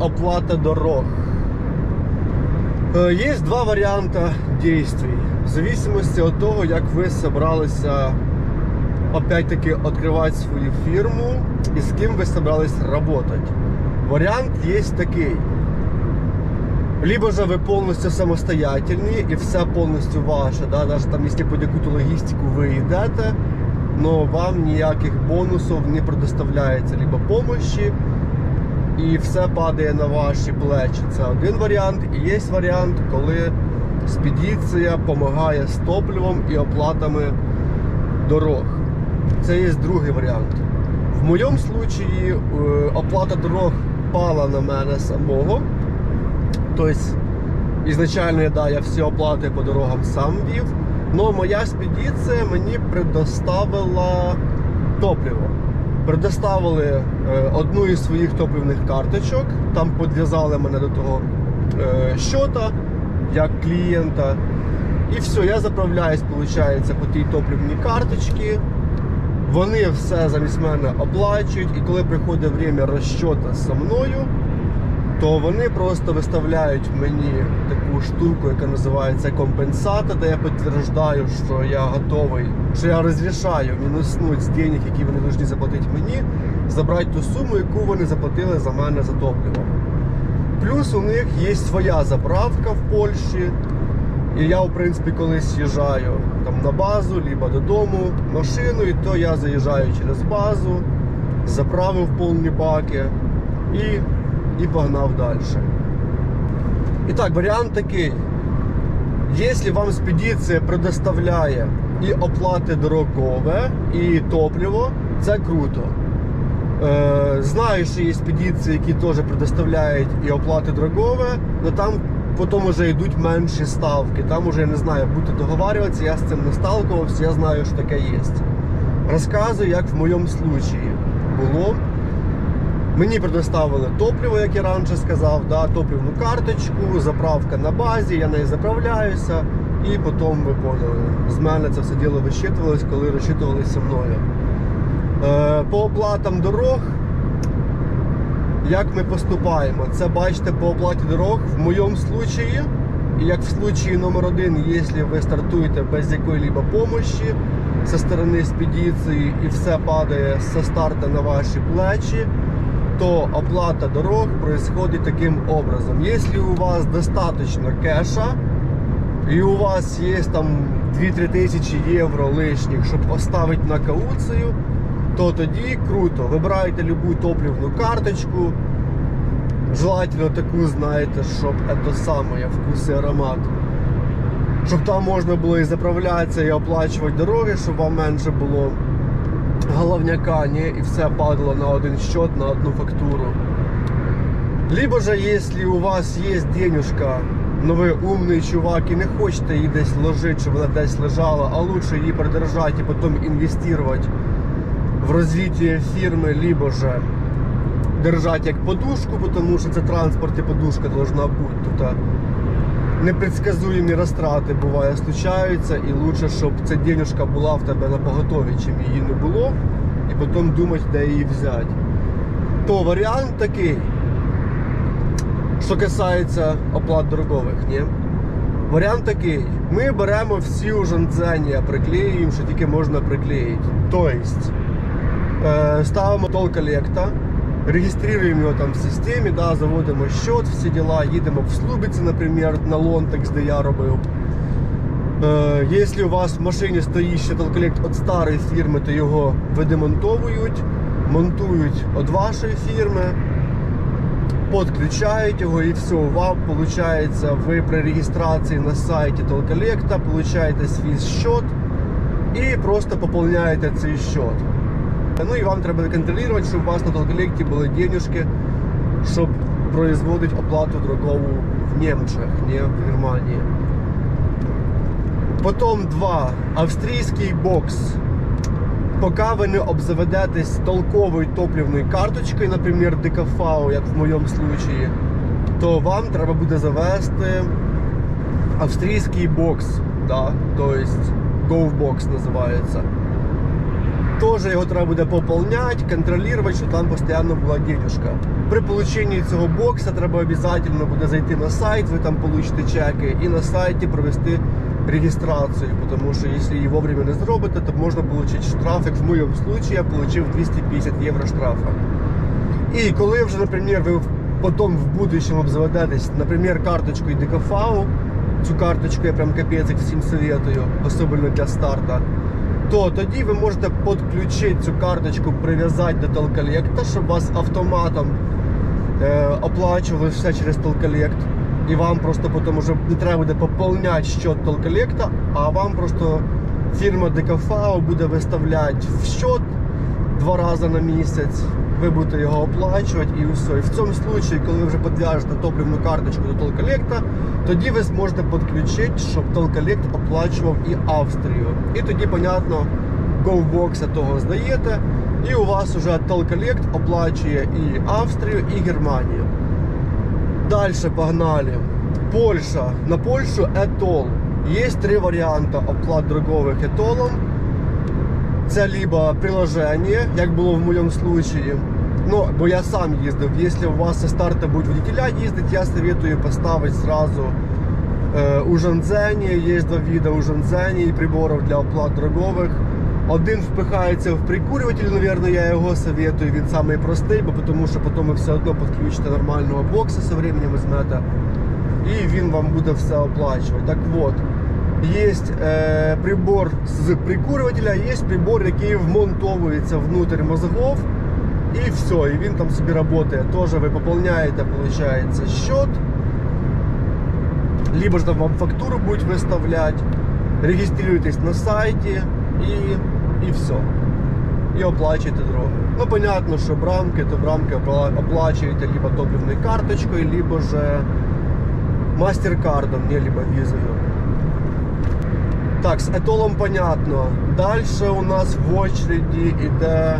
оплата дорог. Э, Есть два варианта действий. В зависимости от того, як ви собралися опять-таки открывать свою фирму и с кем вы собрались работать. Вариант есть такий. Либо же ви повністю самостоятельні і все повністю ваше, да? навіть там, якщо під яку-то логістику ви йдете, но вам ніяких бонусів не предоставляється, либо помощі, і все падає на ваші плечі. Це один варіант. І є варіант, коли спедиція допомагає з топливом і оплатами дорог. Це є другий варіант. В моєму случаї е, оплата дорог пала на мене самого. Тобто, ізначально да, я всі оплати по дорогам сам вів. Но моя спедиція мені предоставила топливо. Предоставили е, одну із своїх топівних карточок, там підв'язали мене до того е, щота як клієнта. І все, я заправляюсь, виходить, по тій топливній карточці. Вони все замість мене оплачують, і коли приходить время розчота зі мною, то вони просто виставляють мені таку штуку, яка називається компенсата, де я підтверждаю, що я готовий, що я розрішаю мінуснуть з денег, які вони повинні заплатити мені, забрати ту суму, яку вони заплатили за мене за топливо. Плюс у них є своя заправка в Польщі. І я, в принципі, коли з'їжджаю там на базу, либо додому машиною, то я заїжджаю через базу, заправив повні баки і, і погнав далі. І так, варіант такий. Якщо вам спедиція предоставляє і оплати дорогове, і топливо, це круто. Е, знаю, що є спедиції, які теж предоставляють і оплати дорогове, але там потім вже йдуть менші ставки. Там уже я не знаю, будете договарюватися, я з цим не сталкувався, я знаю, що таке є. Розказую, як в моєму случаї було. Мені предоставили топливо, як я раніше сказав, да, топливну карточку, заправка на базі, я нею заправляюся, і потім ви з мене це все діло вищитувалось, коли розчитувалися мною. Е, По оплатам дорог, як ми поступаємо? Це бачите по оплаті дорог в моєму случаї, як в случаї номер один, якщо ви стартуєте без якої-либо помощи зі сторони спедиції і все падає зі старта на ваші плечі, то оплата дорог происходит таким образом. Если у вас достаточно кеша, и у вас есть там 2-3 тисячі євро лишніх, щоб поставити на кауцію, то тоді круто. Вибирайте любу топливну карточку. Желательно таку, знаєте, щоб це саме вкус і аромат. Щоб там можна було і заправлятися, і оплачувати дороги, щоб вам менше було головняка, ні, і все падало на один счет, на одну фактуру. Либо же, если у вас є денежка, но ви умний чувак і не хочете її десь ложити, щоб вона десь лежала, а лучше її придержати і потім інвестувати в розвиття фірми, либо же держать як подушку, тому що це транспорт і подушка должна бути. Тут непредсказуємі розтрати буває случаються, і лучше, щоб ця денежка була в тебе на поготові, чим її не було, і потім думати, де її взяти. То варіант такий, що касається оплат дорогових, ні? Варіант такий. Ми беремо всі ужанцення, приклеюємо, що тільки можна приклеїти. Тобто е, ставимо тол коллекта, реєструємо його там в системі, да, заводимо счет, всі діла, їдемо в Слубиці, наприклад, на Лонтекс, де я робив. Е, Якщо у вас в машині стоїть ще толколект від старої фірми, то його видемонтовують, монтують від вашої фірми, підключають його і все. Вам виходить, ви при реєстрації на сайті толколекта получаєте свій счет і просто поповняєте цей счет. Ну і вам треба контролювати, щоб у вас на толколекті були денежки, щоб производити оплату дорогову в Німчах, не в Германії. Потім два. Австрійський бокс. Поки ви не обзаведетесь толковою топливною карточкою, наприклад, ДКФАУ, як в моєму случаї, то вам треба буде завести австрійський бокс. Да? Тобто GoVbox називається. Теж його треба буде поповняти, контролювати, щоб там постійно була денежка. При полученні цього бокса треба обов'язково буде зайти на сайт, ви там получите чеки, і на сайті провести реєстрацію, тому що якщо її вовремя не зробите, то можна отримати штраф, як в моєму випадку я отримав 250 євро штрафа. І коли вже, наприклад, ви потім в будущем обзаведетесь, наприклад, карточкою ДКФАУ, цю карточку я прям капець всім советую, особливо для старта, то тоді ви можете підключити цю карточку, прив'язати до толколекта, щоб вас автоматом е, оплачували все через Телколект. І вам просто потім вже не треба буде поповняти счет толколекта, а вам просто фірма ДКФАО буде виставляти в счет два рази на місяць. Ви будете його оплачувати і все. І в цьому випадку, коли ви вже підв'яжете топливну карточку до толколекта, тоді ви зможете підключити, щоб толколект оплачував і Австрію. І тоді, понятно, GoBox того здаєте, і у вас вже толколект оплачує і Австрію, і Германію. Дальше погнали. Польша. На Польшу етол. Є три варіанти оплат дорогових етолом. Це либо приложение, як було в моєму случаї. Ну, бо я сам їздив. Якщо у вас со старта будуть водителя їздити, я советую поставити сразу е, у Жанзені. Є два вида у Жанзені і приборів для оплат дорогових. Один впихається в прикурюватель, наверное, я його советую. Він самий простий, бо тому що потім ви все одно підключите нормального бокса со временем візьмете. І він вам буде все оплачувати. Так от, є е, прибор з прикурювателя, є прибор, який вмонтовується внутрь мозгов. І все, і він там собі працює. Теж ви поповняєте, виходить, счет. Либо ж там вам фактуру будуть виставляти, реєструєтесь на сайті і, і все. І оплачуєте дороги. Ну, понятно, що брамки, то брамки оплачуєте либо топливною карточкою, либо же мастеркардом, не либо візою. Так, з етолом понятно. Далі у нас в очереді йде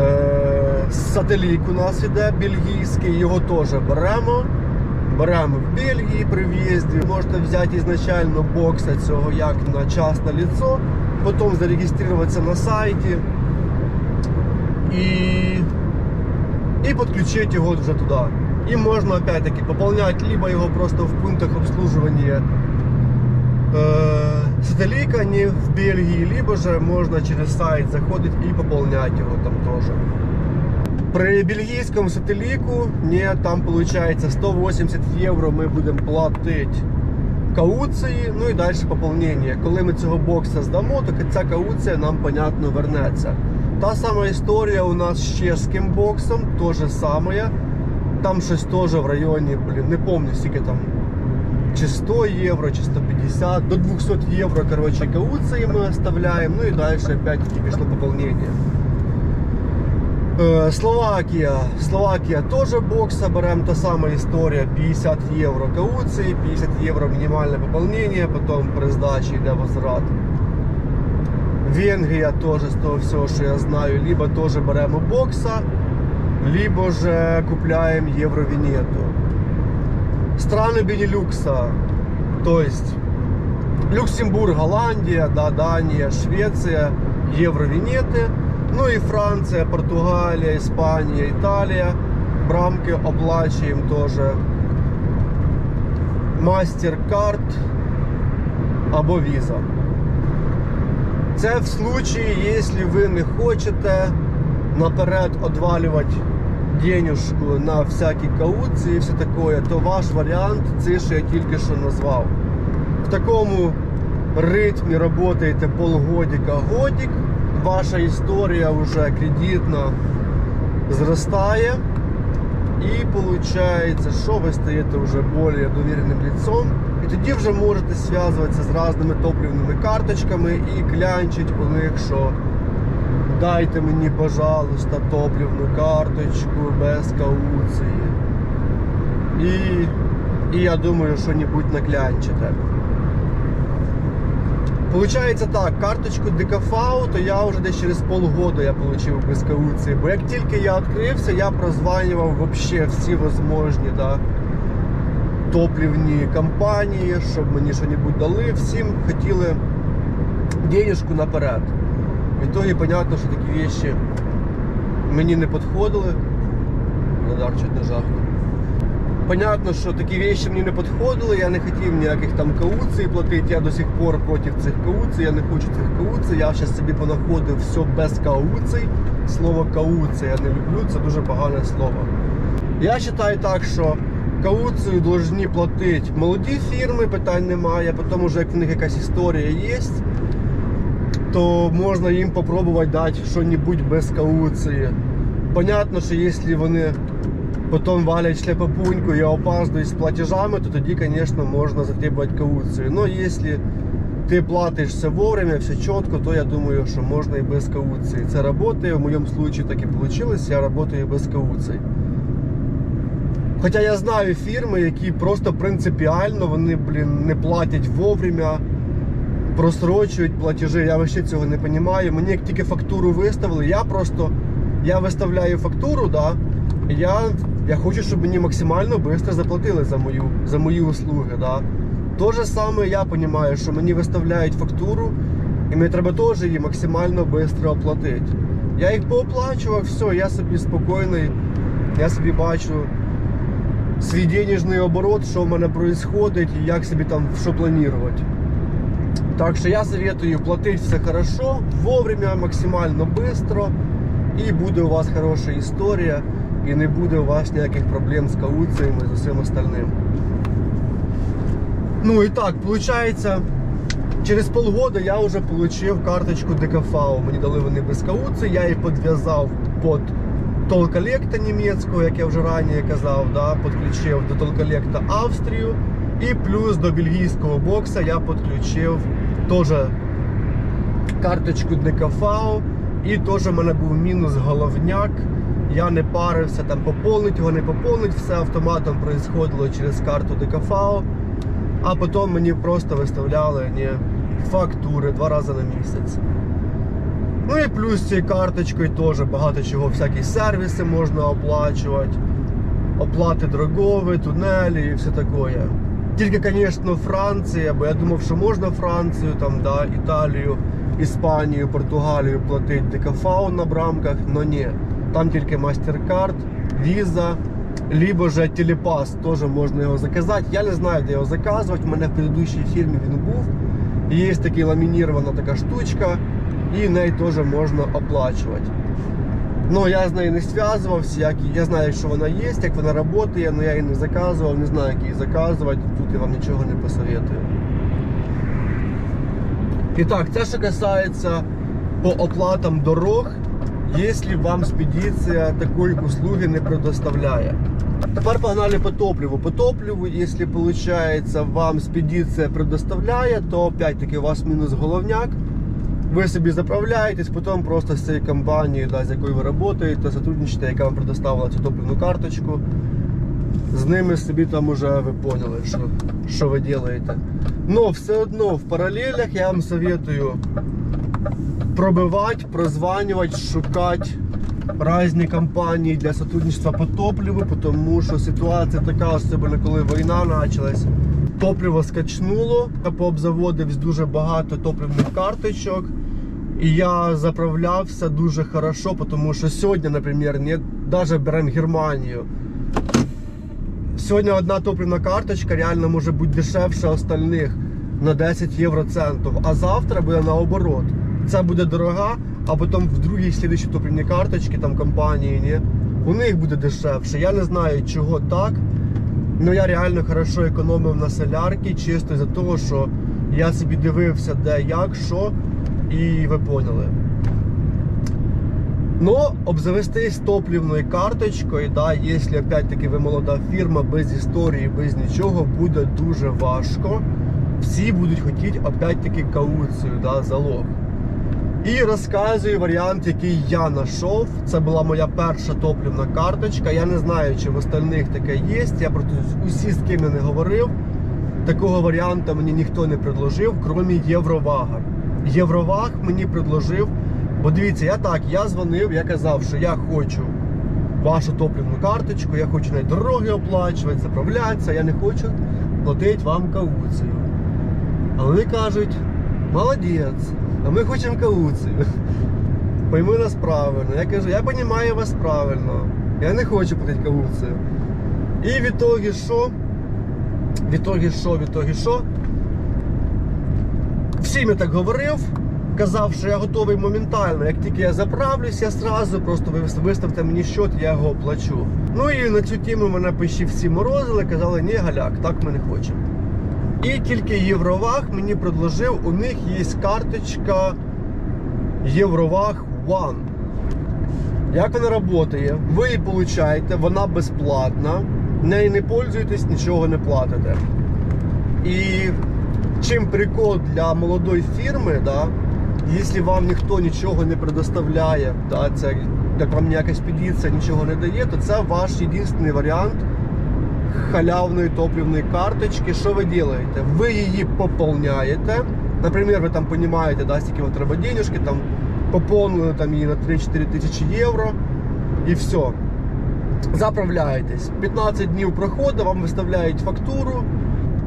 е, сателік у нас іде бельгійський, його теж беремо. Беремо в Бельгії при в'їзді. Можете взяти ізначально бокса цього як на частне лицо, потім зареєструватися на сайті і, і підключити його вже туди. І можна опять-таки поповняти либо його просто в пунктах обслуживання сателлика не в Бельгии, либо же можно через сайт заходить и пополнять его там тоже. При бельгійському сателіку, ні, там получается 180 євро ми будемо платити кауції, ну і далі поповнення. Коли ми цього бокса здамо, то ця кауція нам, понятно, вернеться. Та сама історія у нас з чеським боксом, то же саме. Там щось теж в районі, блін, не пам'ятаю, скільки там чи 100 євро, чи 150, до 200 євро, короче, кауции мы оставляем, ну и дальше опять-таки пришло пополнение. Е, Словакія. Словакія теж бокса беремо, та сама історія, 50 євро кауції, 50 євро мінімальне поповнення, потім при здачі йде возврат. Венгрія теж з того всього, що я знаю, либо теж беремо бокса, либо же купляємо євровінету. Страны Бенилюкса, то есть Люксембург, Голландия, да, Дания, Швеция, евровинеты, ну и Франция, Португалия, Испания, Италия. Брамки оплачиваем тоже. Мастеркард або віза. Це в случаї, якщо ви не хочете наперед одвалювати денежку на всякі кауції і все таке, то ваш варіант це, що я тільки що назвав. В такому ритмі працюєте полгодика годик, ваша історія вже кредитна зростає. І виходить, що ви стаєте вже більш довіреним лицом. І тоді вже можете зв'язуватися з різними топливними карточками і клянчить у них, що дайте мені, пожалуйста, топливну карточку без кауції. І, і я думаю, що небудь наклянчите. Получається так, карточку ДКФАУ, то я вже десь через полгода я отримав без кауції. Бо як тільки я відкрився, я прозванював вообще всі возможні да, топливні компанії, щоб мені щось дали. Всім хотіли денежку наперед. В итоге понятно, що такі вещи мені не підходили. Радар чуть не жахнув. Понятно, що такі вещи мені не підходили, я не хотів ніяких там кауцій платити, я до сих пор проти цих кауцій, я не хочу цих кауцій, я зараз собі понаходив все без кауцій. Слово кауція я не люблю, це дуже погане слово. Я вважаю так, що кауцію повинні платити молоді фірми, питань немає, потім вже як в них якась історія є, то можна їм спробувати дати щось без кауції. Понятно, що якщо вони потім валять шляпопуньку і опаздують з платежами, то тоді, звісно, можна затребувати кауцію. Но ти платиш все вовремя, все чітко, то я думаю, що можна і без кауції. Це працює, в моєму випадку так і вийшло, я працюю без кауції. Хоча я знаю фірми, які просто принципіально вони, блін, не платять вовремя, просрочують платежі. Я вообще цього не розумію. Мені як тільки фактуру виставили, я просто я виставляю фактуру, да, і я, я хочу, щоб мені максимально швидко заплатили за мою, за мої услуги. Да. То же саме я розумію, що мені виставляють фактуру, і мені треба теж її максимально швидко оплатити. Я їх пооплачував, все, я собі спокійний, я собі бачу свій денежний оборот, що в мене відбувається і як собі там що планувати. Так що я советую платити все хорошо, вовремя, максимально швидко, і буде у вас хороша історія, і не буде у вас ніяких проблем з кауціями з усім остальним. Ну і так, виходить, через полгода я вже отримав карточку ДКФАУ. Мені дали вони без кауції, я її підв'язав під толколекта німецького, як я вже раніше казав, да, підключив до толколекта Австрію. І плюс до бельгійського бокса я підключив теж карточку ДКФАУ. І теж в мене був мінус головняк. Я не парився там поповнити його, не поповнити, все автоматом происходило через карту ДКФАУ. А потім мені просто виставляли ні, фактури два рази на місяць. Ну і плюс цією карточкою теж багато чого, всякі сервіси можна оплачувати, оплати дорогові, тунелі і все таке. Тільки, звісно, Франція, бо я думав, що можна Францію, там, да, Італію, Іспанію, Португалію платити ДКФАУ на брамках, але ні. Там тільки MasterCard, Visa, либо же Телепас, теж можна його заказати. Я не знаю, де його заказувати. У мене в предыдущій фірмі він був. Є така ламінірована така штучка, і нею теж можна оплачувати. Ну, я з нею не зв'язувався, я знаю, що вона є, як вона працює, але я її не заказував, не знаю, як її заказувати, тут я вам нічого не посоветую. І так, це що касається по оплатам дорог, якщо вам спедиція такої услуги не предоставляє. Тепер погнали по топливу. По топливу, якщо виходить, вам спедиція предоставляє, то опять-таки у вас мінус головняк. Ви собі заправляєтесь, потім просто з цією компанією, да, з якою ви працюєте, сотрудничаєте, яка вам предоставила цю топливну карточку. З ними собі там уже ви поняли, що, що ви робите. Но все одно в паралелях я вам советую пробивати, прозванювати, шукати різні компанії для сотрудничества по топливу, тому що ситуація така, особливо коли війна почалась. Топливо скачнуло, я пообзаводив дуже багато топливних карточок. І я заправлявся дуже хорошо, тому що сьогодні, наприклад, не, навіть беремо Германію. Сьогодні одна топливна карточка реально може бути дешевше остальних на 10 євроцентів, а завтра буде наоборот. Це буде дорога, а потім в другій слідчій топливні карточки там компанії, ні, у них буде дешевше. Я не знаю, чого так. Ну я реально хорошо економив на солярки, чисто за того, що я собі дивився, де як, що, і ви поняли. Но обзавестись топливною карточкою, да, якщо опять-таки ви молода фірма, без історії, без нічого, буде дуже важко. Всі будуть хотіти опять-таки кауцію, да, залог. І розказую варіант, який я знайшов. Це була моя перша топливна карточка. Я не знаю, чи в остальних таке є. Я просто усі, з ким я не говорив. Такого варіанту мені ніхто не предложив, крім Євровага. Євроваг мені предложив. Бо дивіться, я так, я дзвонив, я казав, що я хочу вашу топливну карточку, я хочу навіть дороги оплачувати, заправлятися, я не хочу платити вам кауцію. А вони кажуть, молодець, а ми хочемо кауцію. Пойми нас правильно. Я кажу, я розумію вас правильно. Я не хочу платити кауцію. І в ітогі що? В ітогі що, в ітогі що? Всім я так говорив, казав, що я готовий моментально. Як тільки я заправлюсь, я зразу просто виставте мені счет, я його оплачу. Ну і на цю тему мене почти всі морозили, казали, ні, галяк, так ми не хочемо. І тільки Євроваг мені предложив, у них є карточка Євроваг One. Як вона працює? Ви її получаєте, вона безплатна, нею не пользуєтесь, нічого не платите. І чим прикол для молодої фірми, да, якщо вам ніхто нічого не предоставляє, да, це, як вам ніяка експедиція нічого не дає, то це ваш єдиний варіант халявної топливної карточки. Що ви робите? Ви її поповняєте. Наприклад, ви там розумієте, да, скільки вам треба денежки, там поповнили там її на 3-4 тисячі євро і все. Заправляєтесь. 15 днів проходу, вам виставляють фактуру,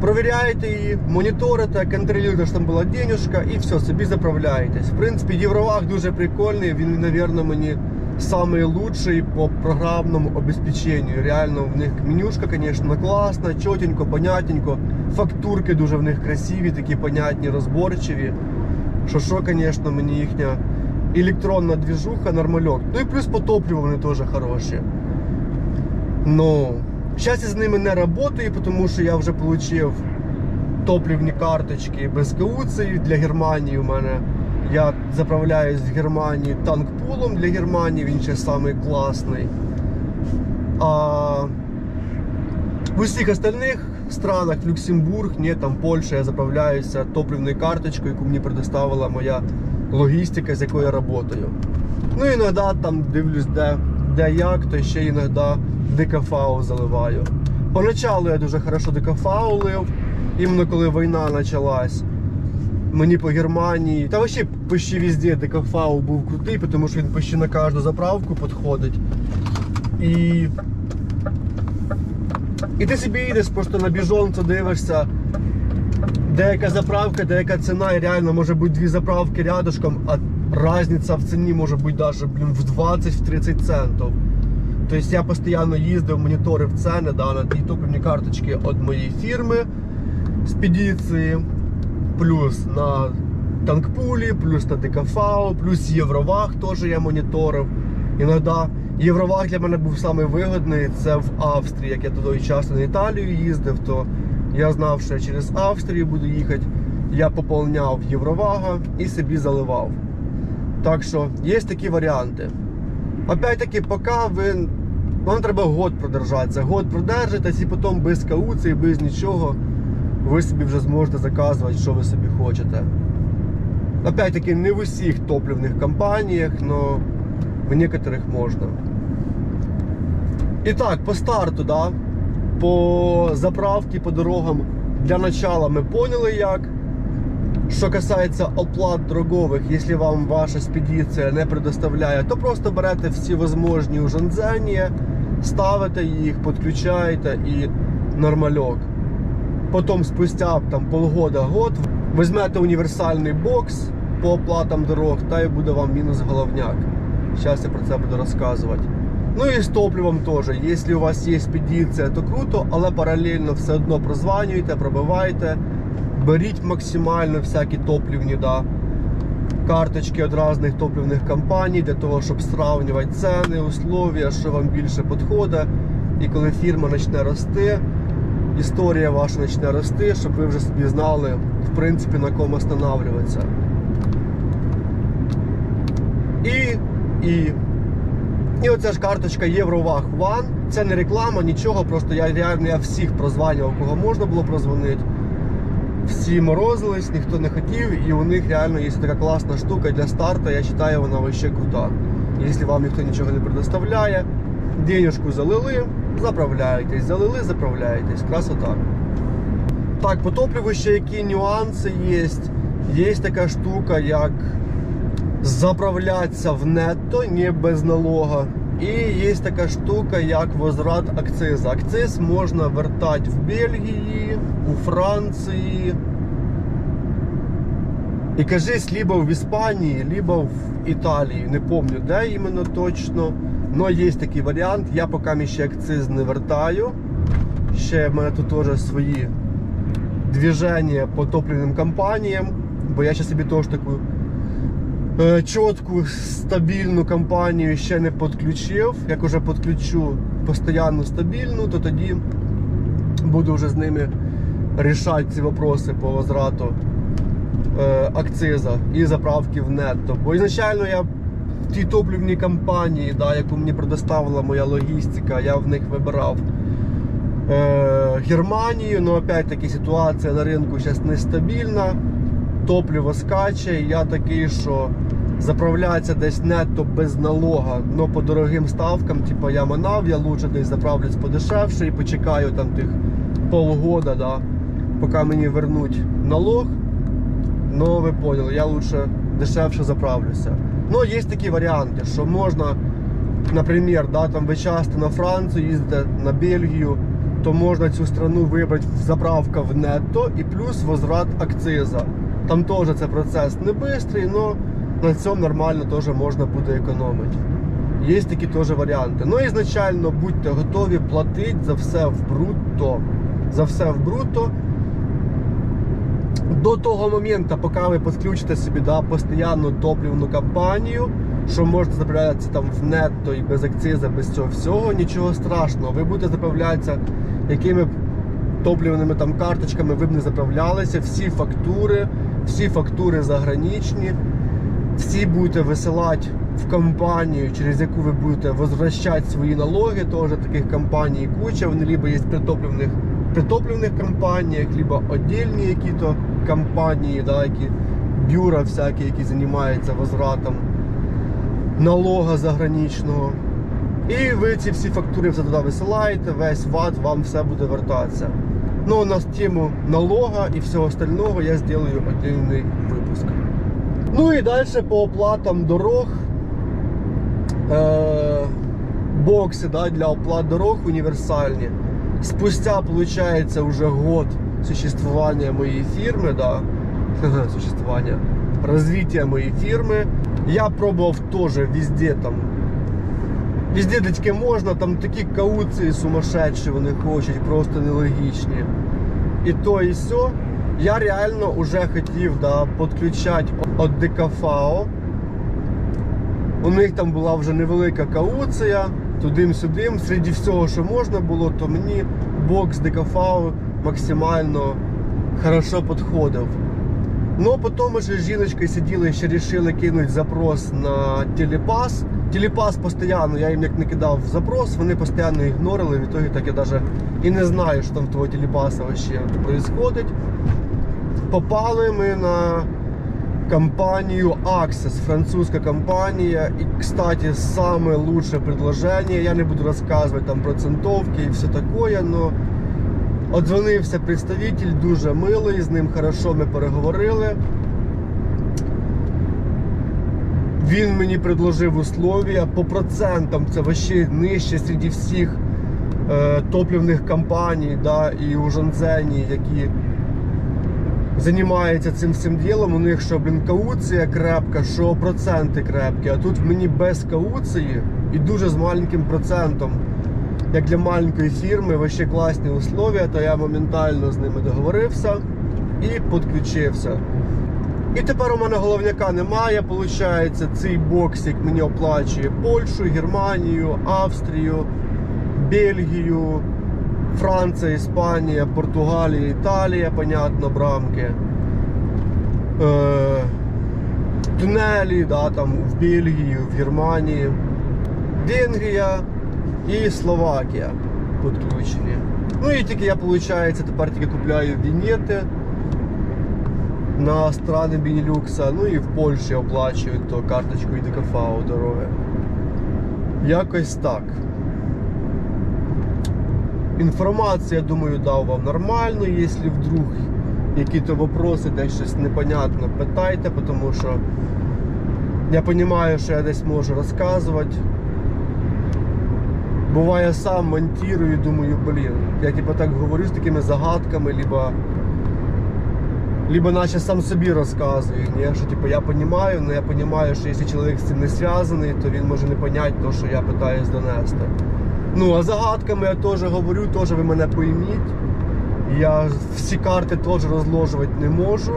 провіряєте її, моніторите, контролюєте, що там була денежка і все, собі заправляєтесь. В принципі, Євроваг дуже прикольний, він, мабуть, мені лучший по программному обеспечению. Реально в них менюшка, конечно, класна, чотенько, понятненько. Фактурки дуже в них красиві, такі понятні, розборчиві. Що що, звісно, мені їхня електронна движуха, нормальок. Ну і плюс по топливу вони теж хороші. Ну, зараз я з ними не працюю, тому що я вже отримав топливні карточки без кауції для Германії у мене. Я заправляюсь в Германії танкпулом для Германії, він ще самий класний. А в усіх остальних странах, Люксембург, ні, там Польща, я заправляюся топливною карточкою, яку мені предоставила моя логістика, з якою я працюю. Ну іноді там дивлюсь, де, де як, то ще іноді ДКФАУ заливаю. Поначалу я дуже хорошо ДКФАУ лив, іменно коли війна почалась мені по Германії. Та взагалі почти везде ДКФАУ був крутий, тому що він почти на кожну заправку підходить. І і ти собі їдеш просто на біжонцю дивишся, деяка заправка, деяка ціна, і реально може бути дві заправки рядышком, а різниця в ціні може бути навіть блін, в 20-30 центів. Тобто я постійно їздив, моніторив ціни да, на ті топливні карточки від моєї фірми, спедиції плюс на танкпулі, плюс на ДКФАУ, плюс Євроваг теж я моніторив. Іноді Євроваг для мене був самий вигідний. Це в Австрії. Як я туди часто на Італію їздив, то я знав, що я через Австрію буду їхати. Я поповняв Євровага і собі заливав. Так що є такі варіанти. Опять-таки, поки ви. Вам треба год продержатися. Год продержитесь і потім без кауції, без нічого ви собі вже зможете заказувати, що ви собі хочете. Опять-таки, не в усіх топливних компаніях, але в некоторых можна. І так, по старту, да, по заправці, по дорогам для начала ми поняли як. Що касається оплат дорогових, якщо вам ваша спедиція не предоставляє, то просто берете всі возможні ужанзення, ставите їх, підключаєте і нормальок. Потім спустя там полгода-год візьмете універсальний бокс по оплатам дорог, та й буде вам мінус головняк. Зараз я про це буду розказувати. Ну і з топливом теж. Якщо у вас є спедиція, то круто, але паралельно все одно прозванюйте, пробивайте, беріть максимально всякі топливні да, карточки від різних топливних компаній для того, щоб сравнювати ціни, условия, що вам більше підходить. І коли фірма почне рости, історія ваша почне рости, щоб ви вже собі знали, в принципі, на кому останавливатися. І, і, і оця ж карточка Євроваг One. Це не реклама, нічого, просто я реально я всіх прозванював, кого можна було прозвонити. Всі морозились, ніхто не хотів, і у них реально є така класна штука для старту, я вважаю, вона вообще крута. Якщо вам ніхто нічого не предоставляє, денежку залили, заправляєтесь, залили, заправляєтесь. Красота. Так, по топливу ще які нюанси є. Є така штука, як заправлятися в нетто, не без налога. І є така штука, як возврат акцизу. Акциз можна вертати в Бельгії, у Франції. І кажись, либо в Іспанії, либо в Італії. Не пам'ятаю, де іменно точно. Но є такий варіант. Я поки ще акциз не вертаю. Ще в мене тут теж свої движення по топливним компаніям. Бо я ще собі теж таку чітку, стабільну компанію ще не підключив. Як уже підключу постійну стабільну, то тоді буду вже з ними рішати ці вопроси по возврату е, акциза і заправки в нетто. Бо ізначально я в тій топливній компанії, да, яку мені предоставила моя логістика, я в них вибирав е, Германію, але опять-таки ситуація на ринку зараз нестабільна, топливо скаче, я такий, що заправляться десь нетто без налога, но по дорогим ставкам, типу я манав, я лучше десь заправлюсь подешевше і почекаю там тих полгода, да, поки мені вернуть налог. Ну, ви поняли, я лучше дешевше заправлюся. Ну, є такі варіанти, що можна, наприклад, да, там ви часто на Францію їздите, на Бельгію, то можна цю страну вибрати заправка в нетто і плюс возврат акциза. Там теж це процес не швидкий, але на цьому нормально теж можна буде економити. Є такі теж варіанти. Ну, ізначально будьте готові платити за все в брутто. За все в брутто до того моменту, поки ви підключите собі да, постійну топливну кампанію, що можете заправлятися там в нетто і без акциза, без цього всього, нічого страшного. Ви будете заправлятися якими топливними там карточками ви б не заправлялися, всі фактури, всі фактури заграничні, всі будете висилати в компанію, через яку ви будете возвращати свої налоги. Теж таких компаній куча. Вони либо є при топливних, при компаніях, либо віддільні які-то компанії, да, які бюра всякі, які займаються возвратом налога заграничного. І ви ці всі фактури все туди висилаєте, весь ват вам все буде вертатися. Ну, на тему налога і всього остального я зроблю отдельний випуск. Ну і далі по оплатам дорог. Е, бокси да, для оплат дорог універсальні. Спустя, получается, уже год существования моей фирмы, да, существования, развития моей фирмы, я пробовал тоже везде там, везде де можна, там такі кауції сумасшедші вони хочуть, просто нелогічні. І то, і все. Я реально вже хотів да, підключати від ДКФАО. У них там була вже невелика кауція, тудим-сюдим. Серед всього, що можна було, то мені бокс ДКФАО максимально хорошо підходив. Ну, потім ми ще з жіночкою сиділи, ще вирішили кинути запрос на телепас. Телепас постійно, я їм як не кидав запрос, вони постійно ігнорили. В итоге так я навіть і не знаю, що там того телепаса вообще происходить. Попали ми на компанию Access, французская компания. И, кстати, самое лучшее предложение. Я не буду рассказывать там процентовки и все такое, но Одзвонився представитель, дуже милий, з ним хорошо ми переговорили. Він мені предложив условия по процентам, це вообще нижче серед всіх е, топливних компаній да, і ужанзені, які займаються цим всім ділом. У них що, блін, кауція крепка, що проценти крепкі, а тут мені без кауції і дуже з маленьким процентом як для маленької фірми, вообще класні условия, то я моментально з ними договорився і підключився. І тепер у мене головняка немає. Получається, цей боксик мені оплачує Польщу, Германію, Австрію, Бельгію, Франція, Іспанія, Португалія, Італія, понятно, брамки. Е, Тунелі, да, там в Бельгії, в Германії, Венгрія і Словакія підключені. Ну і тільки я, виходить, тепер тільки купляю вінети на страни Бенілюкса, ну і в Польщі оплачую то карточку ІДКФА дороги. Якось так. Інформацію, я думаю, дав вам нормально, якщо вдруг якісь вопроси, десь щось непонятно, питайте, тому що я розумію, що я десь можу розказувати. Буває сам монтирую, думаю, блін. Я типу так говорю з такими загадками, либо либо наче сам собі розказую, ні? що типу, я розумію, але я розумію, що якщо чоловік з цим не зв'язаний, то він може не зрозуміти те, що я питаюсь донести. Ну, а загадками я теж говорю, теж ви мене пойміть. Я всі карти теж розложувати не можу.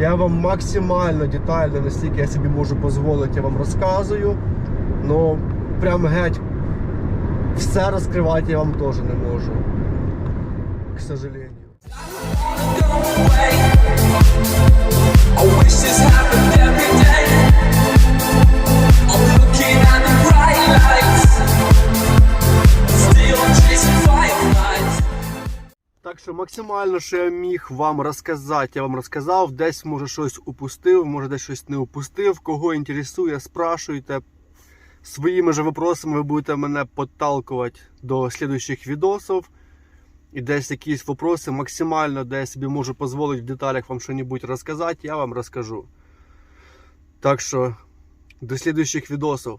Я вам максимально детально, наскільки я собі можу дозволити, я вам розказую. Ну, прям геть все розкривати я вам теж не можу. К сожалению. Так що максимально, що я міг вам розказати, я вам розказав. Десь може щось упустив, може десь щось не упустив. Кого інтересує, спрашуйте. Своїми же вопросами ви будете мене підталкувати до слідуючих відосів. І десь якісь вопроси максимально, де я собі можу дозволити в деталях вам щось розказати, я вам розкажу. Так що до слідуючих відосів.